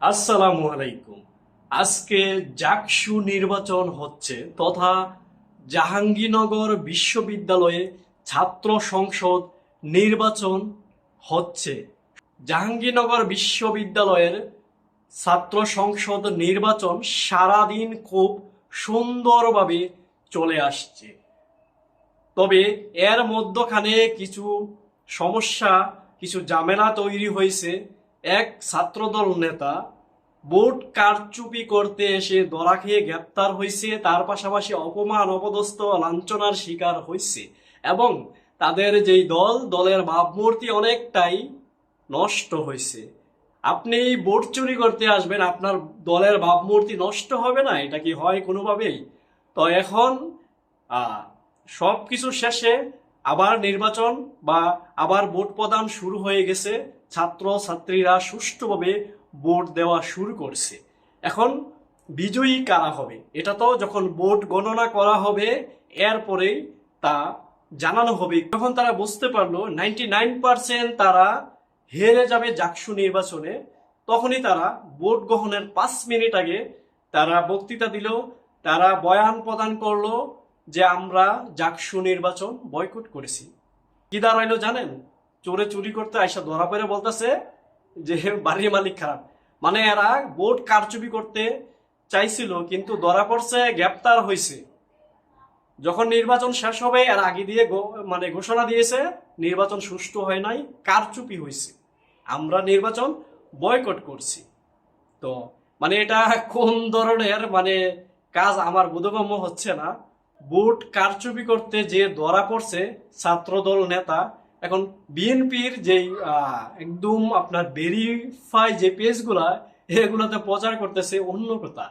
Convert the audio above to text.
আসসালামু আলাইকুম। আজকে জাকসু নির্বাচন হচ্ছে তথা জাহাঙ্গীরনগর বিশ্ববিদ্যালয়ে ছাত্র সংসদ নির্বাচন হচ্ছে। জাহাঙ্গীরনগর বিশ্ববিদ্যালয়ের ছাত্র সংসদ নির্বাচন সারাদিন খুব সুন্দরভাবে চলে আসছে। তবে এর মধ্যখানে কিছু সমস্যা, কিছু ঝামেলা তৈরি হয়েছে। এক ছাত্রদল নেতা ভোট কারচুপি করতে এসে দরা খেয়ে গ্রেপ্তার হয়েছে। তার পাশাপাশি অপমান, অপদস্থ, লাঞ্ছনার শিকার হয়েছে এবং তাদের যেই দল, দলের ভাবমূর্তি অনেকটাই নষ্ট হয়েছে। আপনি ভোট চুরি করতে আসবেন, আপনার দলের ভাবমূর্তি নষ্ট হবে না, এটা কি হয় কোনোভাবেই? তো এখন সব কিছু শেষে আবার নির্বাচন বা আবার ভোট প্রদান শুরু হয়ে গেছে ছাত্র ছাত্রীরা সুষ্ঠুভাবে ভোট দেওয়া শুরু করছে। এখন বিজয়ী কারা হবে? এটা তো যখন ভোট গণনা করা হবে, এরপরেই তা জানানো হবে। যখন তারা বুঝতে পারল নাইনটি নাইন পার্সেন্ট তারা হেরে যাবে জাকসু নির্বাচনে, তখনই তারা ভোট গ্রহণের পাঁচ মিনিট আগে তারা বক্তৃতা দিল, তারা বয়ান প্রদান করল যে আমরা জাকসু নির্বাচন বয়কট করেছি। কি দাঁড়াইলো জানেন? চোরে চুরি করতে আইসা ধরা পড়ে বলতেছে যে, বাড়ির মালিক খারাপ। মানে এরা ভোট কারচুপি করতে চাইছিল, কিন্তু ধরা পড়ছে, গ্রেপ্তার হয়েছে যখন নির্বাচন শেষ হবে, এর আগে দিয়ে মানে ঘোষণা দিয়েছে, নির্বাচন সুষ্ঠু হয় নাই, কারচুপি হয়েছে আমরা নির্বাচন বয়কট করছি। তো মানে এটা কোন ধরনের মানে কাজ আমার বোধগম্য হচ্ছে না। ভোট কারচুপি করতে যে ধরা পড়ছে ছাত্রদল নেতা, এখন বিএনপির যেই একদম আপনার ভেরিফাই যে পেজগুলা এগুলোতে প্রচার করতেছে অন্য কথা।